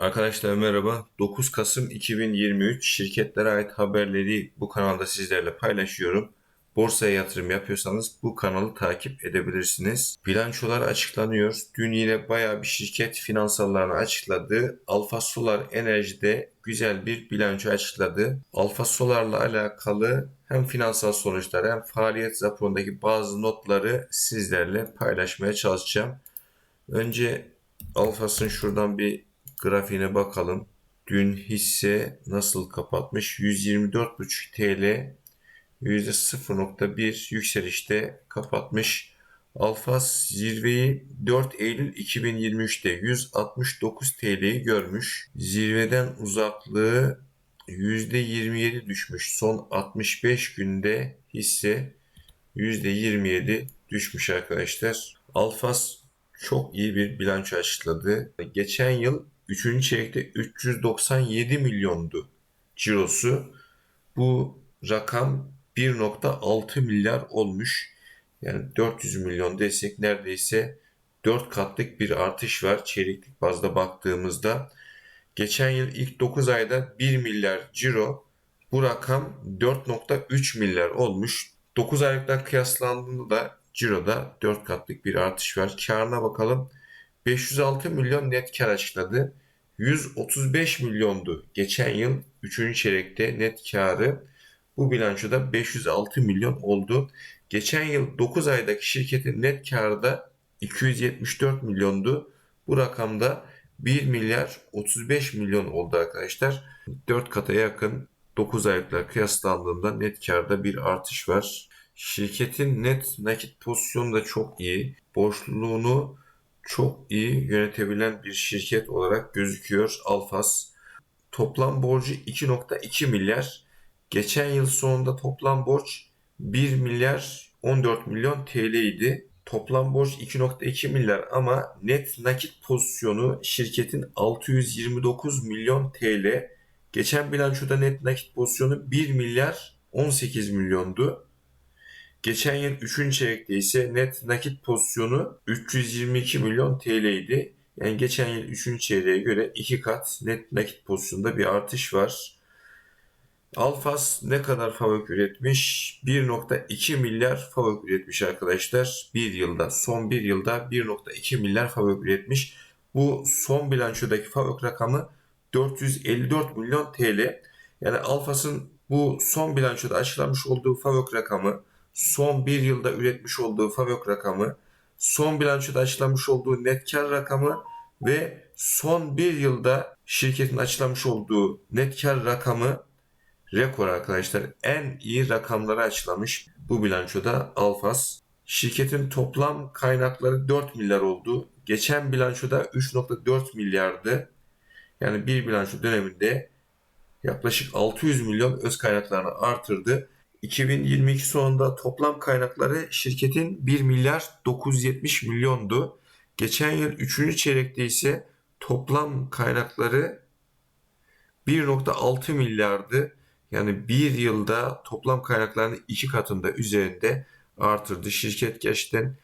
Arkadaşlar merhaba. 9 Kasım 2023 şirketlere ait haberleri bu kanalda sizlerle paylaşıyorum. Borsaya yatırım yapıyorsanız bu kanalı takip edebilirsiniz. Bilançolar açıklanıyor. Dün yine bayağı bir şirket finansallarını açıkladı. Alfa Solar Enerji'de güzel bir bilanço açıkladı. Alfa Solar'la alakalı hem finansal sonuçları hem faaliyet raporundaki bazı notları sizlerle paylaşmaya çalışacağım. Önce Alfas'ın şuradan bir grafiğine bakalım. Dün hisse nasıl kapatmış? 124,5 TL %0.1 yükselişte kapatmış. Alfas zirveyi 4 Eylül 2023'te 169 TL'yi görmüş. Zirveden uzaklığı %27 düşmüş. Son 65 günde hisse %27 düşmüş arkadaşlar. Alfas çok iyi bir bilanço açıkladı. Geçen yıl 3. çeyrekte 397 milyondu cirosu. Bu rakam 1.6 milyar olmuş. Yani 400 milyon desek neredeyse 4 katlık bir artış var çeyreklik bazda baktığımızda. Geçen yıl ilk 9 ayda 1 milyar ciro bu rakam 4.3 milyar olmuş. 9 aylıkla kıyaslandığında da ciroda 4 katlık bir artış var. Karına bakalım. 506 milyon net kar açıkladı. 135 milyondu geçen yıl 3. çeyrekte net karı. Bu bilançoda 506 milyon oldu. Geçen yıl 9 aydaki şirketin net karı da 274 milyondu. Bu rakamda 1 milyar 35 milyon oldu arkadaşlar. 4 kata yakın 9 aylıklar kıyaslandığında net karda bir artış var. Şirketin net nakit pozisyonu da çok iyi. Borçluluğunu çok iyi yönetebilen bir şirket olarak gözüküyor Alfas. Toplam borcu 2.2 milyar. Geçen yıl sonunda toplam borç 1 milyar 14 milyon TL idi. Toplam borç 2.2 milyar ama net nakit pozisyonu şirketin 629 milyon TL. Geçen bilançoda net nakit pozisyonu 1 milyar 18 milyondu. Geçen yıl 3. çeyrekte ise net nakit pozisyonu 322 milyon TL idi. Yani geçen yıl 3. çeyreğe göre 2 kat net nakit pozisyonda bir artış var. Alfas ne kadar fabrik üretmiş? 1.2 milyar fabrik üretmiş arkadaşlar. Bir yılda, son bir yılda 1.2 milyar fabrik üretmiş. Bu son bilançodaki fabrik rakamı 454 milyon TL. Yani Alfas'ın bu son bilançoda açıklanmış olduğu fabrik rakamı, son bir yılda üretmiş olduğu fabrik rakamı, son bilançoda açıklanmış olduğu net kar rakamı ve son bir yılda şirketin açıklamış olduğu net kar rakamı rekor arkadaşlar. En iyi rakamları açıklamış bu bilançoda Alfas. Şirketin toplam kaynakları 4 milyar oldu. Geçen bilançoda 3.4 milyardı. Yani bir bilanço döneminde yaklaşık 600 milyon öz kaynaklarını artırdı. 2022 sonunda toplam kaynakları şirketin 1 milyar 970 milyondu. Geçen yıl 3. çeyrekte ise toplam kaynakları 1.6 milyardı. Yani bir yılda toplam kaynaklarının iki katında üzerinde artırdı. Şirket gerçekten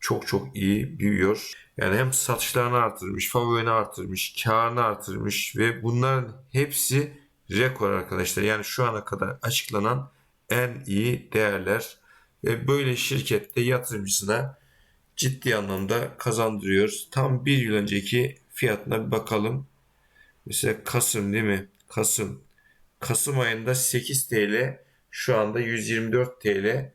çok çok iyi büyüyor. Yani hem satışlarını artırmış, favorini artırmış, karını artırmış ve bunların hepsi rekor arkadaşlar. Yani şu ana kadar açıklanan en iyi değerler ve böyle şirkette yatırımcısına ciddi anlamda kazandırıyor. Tam bir yıl önceki fiyatına bir bakalım. Mesela Kasım değil mi? Kasım. Kasım ayında 8 TL şu anda 124 TL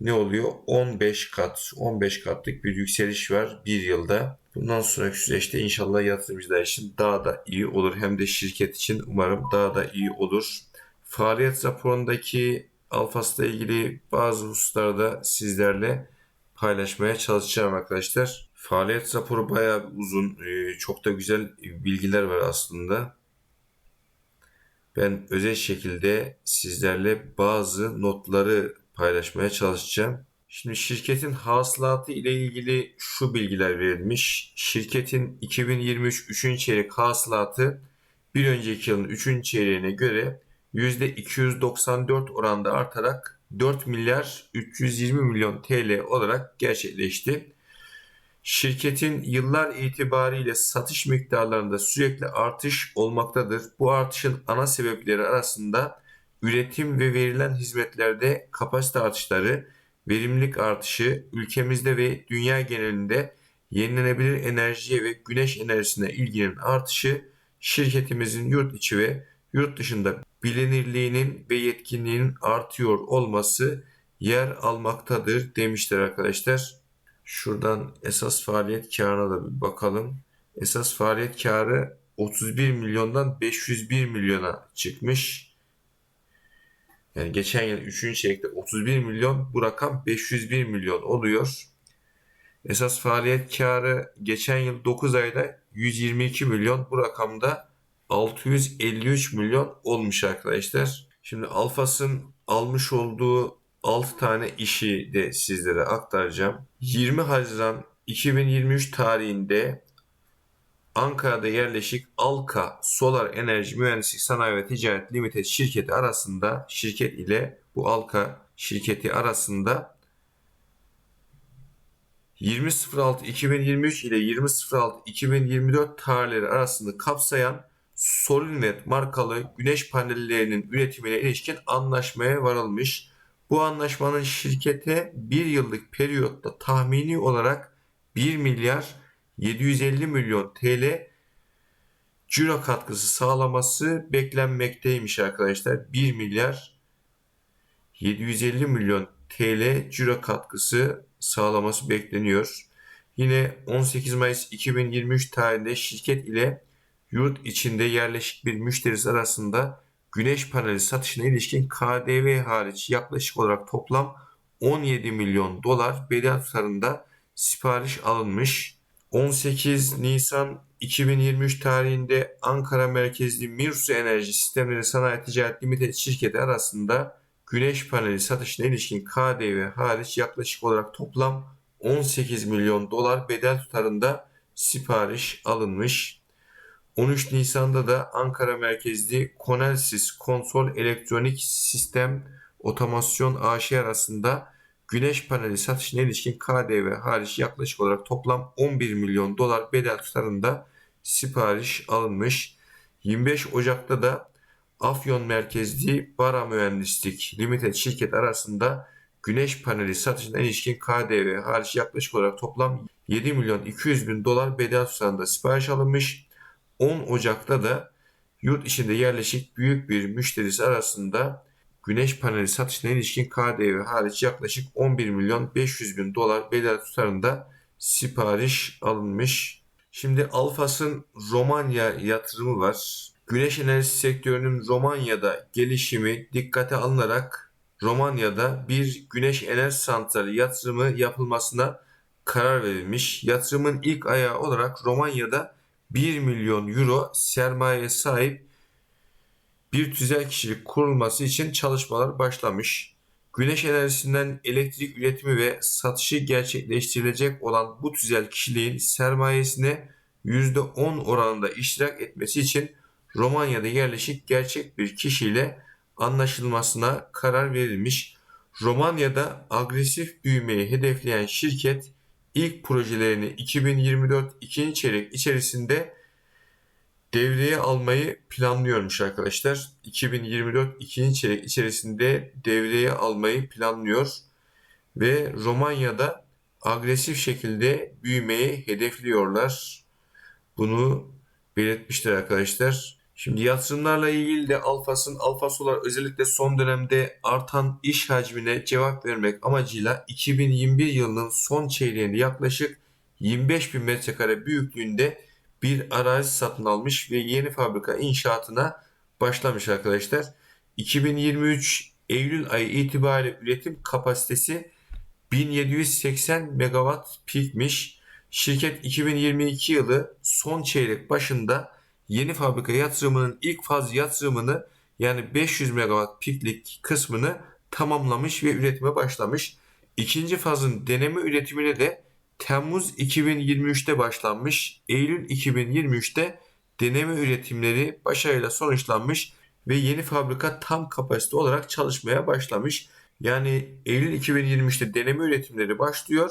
ne oluyor? 15 kat, 15 katlık bir yükseliş var bir yılda. Bundan sonraki süreçte inşallah yatırımcılar için daha da iyi olur. Hem de şirket için umarım daha da iyi olur. Faaliyet raporundaki Alfas'la ilgili bazı hususlarda sizlerle paylaşmaya çalışacağım arkadaşlar. Faaliyet raporu bayağı uzun, e, çok da güzel bilgiler var aslında. Ben özel şekilde sizlerle bazı notları paylaşmaya çalışacağım. Şimdi şirketin hasılatı ile ilgili şu bilgiler verilmiş. Şirketin 2023 3. çeyrek hasılatı bir önceki yılın 3. çeyreğine göre %294 oranda artarak 4 milyar 320 milyon TL olarak gerçekleşti. Şirketin yıllar itibariyle satış miktarlarında sürekli artış olmaktadır. Bu artışın ana sebepleri arasında üretim ve verilen hizmetlerde kapasite artışları, verimlilik artışı, ülkemizde ve dünya genelinde yenilenebilir enerjiye ve güneş enerjisine ilginin artışı, şirketimizin yurt içi ve yurt dışında bilinirliğinin ve yetkinliğinin artıyor olması yer almaktadır demişler arkadaşlar. Şuradan esas faaliyet karına da bir bakalım. Esas faaliyet karı 31 milyondan 501 milyona çıkmış. Yani geçen yıl 3. çeyrekte 31 milyon bu rakam 501 milyon oluyor. Esas faaliyet karı geçen yıl 9 ayda 122 milyon bu rakamda 653 milyon olmuş arkadaşlar. Şimdi Alfas'ın almış olduğu 6 tane işi de sizlere aktaracağım. 20 Haziran 2023 tarihinde Ankara'da yerleşik Alka Solar Enerji Mühendislik Sanayi ve Ticaret Limited şirketi arasında şirket ile bu Alka şirketi arasında 20.06.2023 ile 20.06.2024 tarihleri arasında kapsayan Solinet markalı güneş panellerinin üretimine ilişkin anlaşmaya varılmış. Bu anlaşmanın şirkete bir yıllık periyotta tahmini olarak 1 milyar 750 milyon TL ciro katkısı sağlaması beklenmekteymiş arkadaşlar. 1 milyar 750 milyon TL ciro katkısı sağlaması bekleniyor. Yine 18 Mayıs 2023 tarihinde şirket ile yurt içinde yerleşik bir müşterisi arasında güneş paneli satışına ilişkin KDV hariç yaklaşık olarak toplam 17 milyon dolar bedel tutarında sipariş alınmış. 18 Nisan 2023 tarihinde Ankara merkezli Mirsu Enerji Sistemleri Sanayi Ticaret Limited şirketi arasında güneş paneli satışına ilişkin KDV hariç yaklaşık olarak toplam 18 milyon dolar bedel tutarında sipariş alınmış. 13 Nisan'da da Ankara merkezli Konelsis Konsol Elektronik Sistem Otomasyon AŞ arasında güneş paneli satışına ilişkin KDV hariç yaklaşık olarak toplam 11 milyon dolar bedel tutarında sipariş alınmış. 25 Ocak'ta da Afyon merkezli Bara Mühendislik Limited şirket arasında güneş paneli satışına ilişkin KDV hariç yaklaşık olarak toplam 7 milyon 200 bin dolar bedel tutarında sipariş alınmış. 10 Ocak'ta da yurt içinde yerleşik büyük bir müşterisi arasında güneş paneli satışına ilişkin KDV hariç yaklaşık 11 milyon 500 bin dolar bedel tutarında sipariş alınmış. Şimdi Alfas'ın Romanya yatırımı var. Güneş enerjisi sektörünün Romanya'da gelişimi dikkate alınarak Romanya'da bir güneş enerji santrali yatırımı yapılmasına karar verilmiş. Yatırımın ilk ayağı olarak Romanya'da 1 milyon euro sermaye sahip bir tüzel kişilik kurulması için çalışmalar başlamış. Güneş enerjisinden elektrik üretimi ve satışı gerçekleştirilecek olan bu tüzel kişiliğin sermayesine %10 oranında iştirak etmesi için Romanya'da yerleşik gerçek bir kişiyle anlaşılmasına karar verilmiş. Romanya'da agresif büyümeyi hedefleyen şirket ilk projelerini 2024 ikinci çeyrek içerisinde devreye almayı planlıyormuş arkadaşlar. 2024 ikinci çeyrek içerisinde devreye almayı planlıyor ve Romanya'da agresif şekilde büyümeyi hedefliyorlar. Bunu belirtmişler arkadaşlar. Şimdi yatırımlarla ilgili de Alfas'ın Alfa Solar özellikle son dönemde artan iş hacmine cevap vermek amacıyla 2021 yılının son çeyreğinde yaklaşık 25 bin metrekare büyüklüğünde bir arazi satın almış ve yeni fabrika inşaatına başlamış arkadaşlar. 2023 Eylül ayı itibariyle üretim kapasitesi 1780 megawatt pikmiş. Şirket 2022 yılı son çeyrek başında yeni fabrika yatırımının ilk faz yatırımını yani 500 megawatt piklik kısmını tamamlamış ve üretime başlamış. İkinci fazın deneme üretimine de Temmuz 2023'te başlanmış. Eylül 2023'te deneme üretimleri başarıyla sonuçlanmış ve yeni fabrika tam kapasite olarak çalışmaya başlamış. Yani Eylül 2023'te deneme üretimleri başlıyor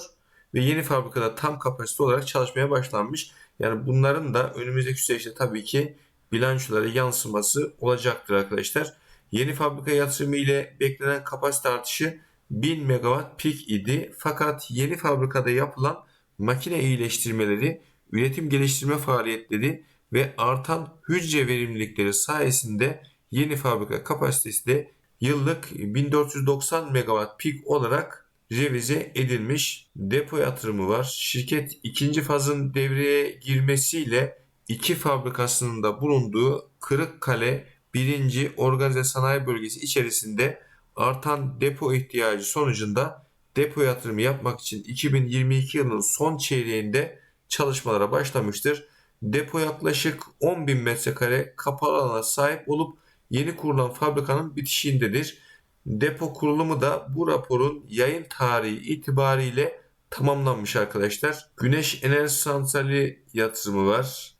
ve yeni fabrikada tam kapasite olarak çalışmaya başlanmış. Yani bunların da önümüzdeki süreçte tabii ki bilançolara yansıması olacaktır arkadaşlar. Yeni fabrika yatırımı ile beklenen kapasite artışı 1000 megawatt pik idi. Fakat yeni fabrikada yapılan makine iyileştirmeleri, üretim geliştirme faaliyetleri ve artan hücre verimlilikleri sayesinde yeni fabrika kapasitesi de yıllık 1490 megawatt pik olarak revize edilmiş. Depo yatırımı var. Şirket ikinci fazın devreye girmesiyle iki fabrikasının da bulunduğu Kırıkkale 1. Organize Sanayi Bölgesi içerisinde artan depo ihtiyacı sonucunda depo yatırımı yapmak için 2022 yılının son çeyreğinde çalışmalara başlamıştır. Depo yaklaşık 10.000 metrekare kapalı alana sahip olup yeni kurulan fabrikanın bitişiğindedir. Depo kurulumu da bu raporun yayın tarihi itibariyle tamamlanmış arkadaşlar. Güneş enerji santrali yatırımı var.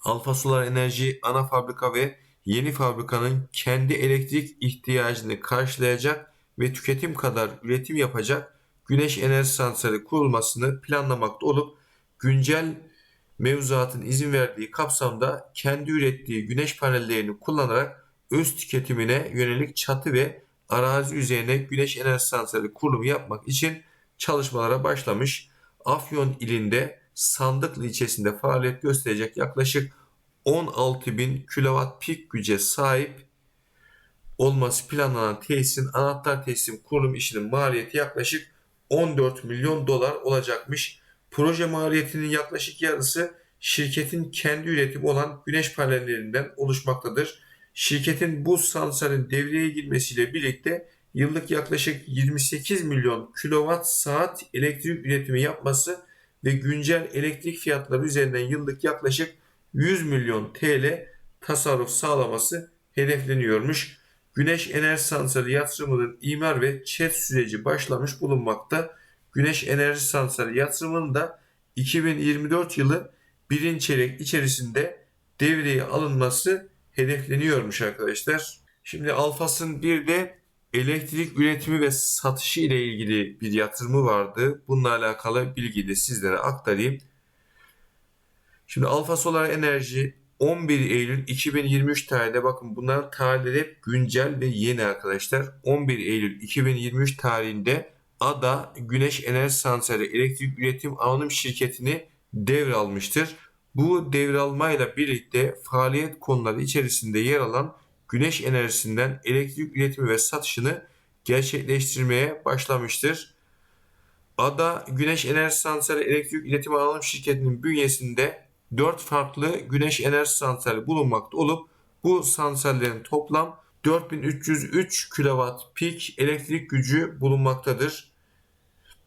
Alfa Solar Enerji ana fabrika ve yeni fabrikanın kendi elektrik ihtiyacını karşılayacak ve tüketim kadar üretim yapacak güneş enerji santrali kurulmasını planlamakta olup güncel mevzuatın izin verdiği kapsamda kendi ürettiği güneş panellerini kullanarak öz tüketimine yönelik çatı ve arazi üzerine güneş enerji santrali kurulumu yapmak için çalışmalara başlamış. Afyon ilinde Sandıklı ilçesinde faaliyet gösterecek yaklaşık 16.000 kW pik güce sahip olması planlanan tesisin anahtar teslim kurulum işinin maliyeti yaklaşık 14 milyon dolar olacakmış. Proje maliyetinin yaklaşık yarısı şirketin kendi üretimi olan güneş panellerinden oluşmaktadır. Şirketin bu santralin devreye girmesiyle birlikte yıllık yaklaşık 28 milyon kilowatt saat elektrik üretimi yapması ve güncel elektrik fiyatları üzerinden yıllık yaklaşık 100 milyon TL tasarruf sağlaması hedefleniyormuş. Güneş enerji santrali yatırımının imar ve çet süreci başlamış bulunmakta. Güneş enerji santrali yatırımının da 2024 yılı birinci çeyrek içerisinde devreye alınması hedefleniyormuş arkadaşlar. Şimdi Alfas'ın bir de elektrik üretimi ve satışı ile ilgili bir yatırımı vardı. Bununla alakalı bilgiyi de sizlere aktarayım. Şimdi Alfa Solar Enerji 11 Eylül 2023 tarihinde bakın bunların tarihleri hep güncel ve yeni arkadaşlar. 11 Eylül 2023 tarihinde ADA Güneş Enerji Santrali Elektrik Üretim Anonim Şirketi'ni devralmıştır. Bu devralmayla birlikte faaliyet konuları içerisinde yer alan güneş enerjisinden elektrik üretimi ve satışını gerçekleştirmeye başlamıştır. ADA Güneş Enerji Santrali Elektrik Üretimi Anonim Şirketi'nin bünyesinde 4 farklı güneş enerji santrali bulunmakta olup bu santrallerin toplam 4303 kW pik elektrik gücü bulunmaktadır.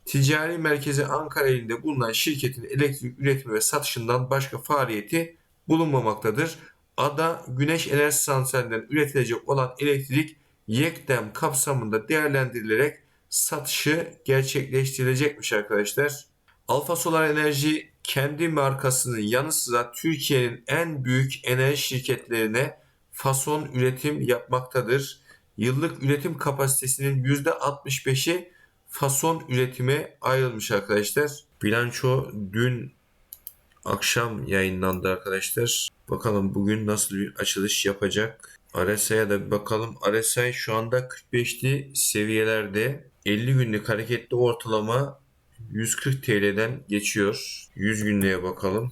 Ticari merkezi Ankara ilinde bulunan şirketin elektrik üretimi ve satışından başka faaliyeti bulunmamaktadır. Ada güneş enerji santralinden üretilecek olan elektrik yekdem kapsamında değerlendirilerek satışı gerçekleştirilecekmiş arkadaşlar. Alfa Solar Enerji kendi markasının yanı sıra Türkiye'nin en büyük enerji şirketlerine fason üretim yapmaktadır. Yıllık üretim kapasitesinin %65'i fason üretime ayrılmış arkadaşlar. Bilanço dün akşam yayınlandı arkadaşlar. Bakalım bugün nasıl bir açılış yapacak. RSI'ye da bir bakalım. RSI şu anda 45'li seviyelerde. 50 günlük hareketli ortalama 140 TL'den geçiyor. 100 günlüğe bakalım.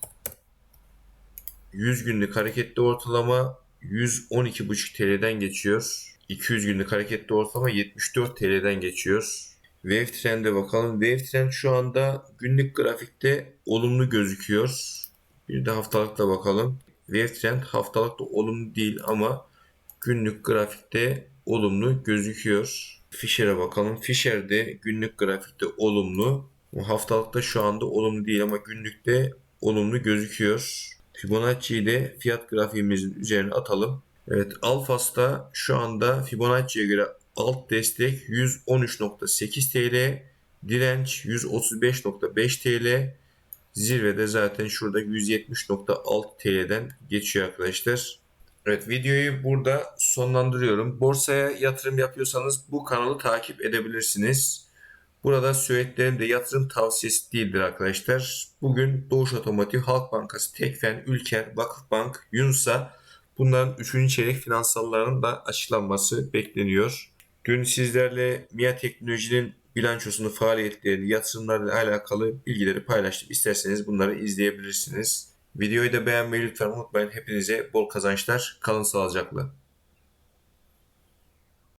100 günlük hareketli ortalama 112,5 TL'den geçiyor. 200 günlük hareketli ortalama 74 TL'den geçiyor. Wave Trend'e bakalım. Wave Trend şu anda günlük grafikte olumlu gözüküyor. Bir de haftalıkta bakalım. Wave Trend haftalıkta olumlu değil ama günlük grafikte olumlu gözüküyor. Fisher'e bakalım. Fisher de günlük grafikte olumlu. Haftalıkta şu anda olumlu değil ama günlükte olumlu gözüküyor. Fibonacci'yi de fiyat grafiğimizin üzerine atalım. Evet Alfas'ta şu anda Fibonacci'ye göre alt destek 113.8 TL, direnç 135.5 TL, zirvede zaten şurada 170.6 TL'den geçiyor arkadaşlar. Evet videoyu burada sonlandırıyorum. Borsaya yatırım yapıyorsanız bu kanalı takip edebilirsiniz. Burada söylediklerim de yatırım tavsiyesi değildir arkadaşlar. Bugün Doğuş Otomotiv, Halk Bankası, Tekfen, Ülker, Vakıfbank, Yunsa bunların 3. çeyrek finansallarının da açıklanması bekleniyor. Dün sizlerle MIA Teknoloji'nin bilançosunu, faaliyetlerini, yatırımlarla alakalı bilgileri paylaştım. İsterseniz bunları izleyebilirsiniz. Videoyu da beğenmeyi lütfen unutmayın. Hepinize bol kazançlar. Kalın sağlıcakla.